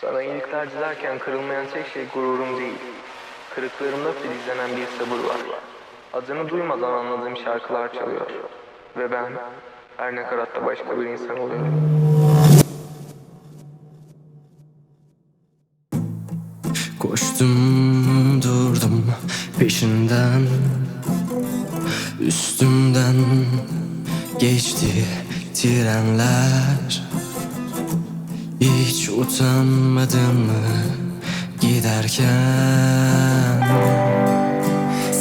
Sana iyilikler dilerken kırılmayan tek şey gururum değil. Kırıklarımda filizlenen bir sabır var. Adını duymadan anladığım şarkılar çalıyor. Ve ben her nakaratta başka bir insan oluyorum. Koştum durdum peşinden Üstümden geçti trenler Hiç utanmadın mı giderken?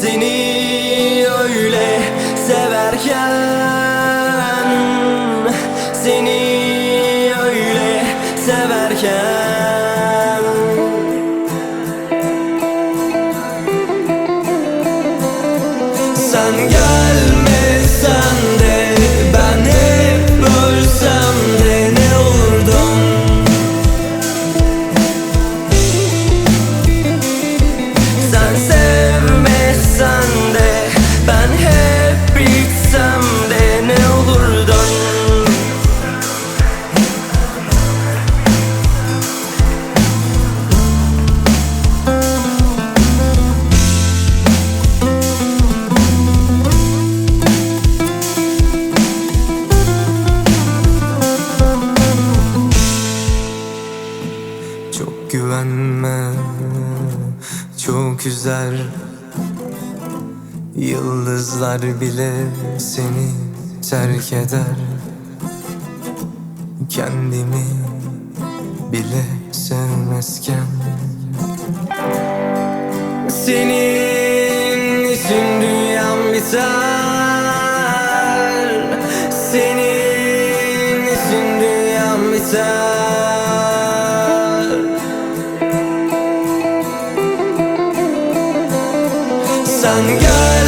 Seni öyle severken Seni öyle severken. Sen gelmesen güvenme Çok üzer. Yıldızlar bile seni terk eder. Kendimi bile sevmezken. Senin için dünyam biter. Senin için dünyam biter Sen gelmesen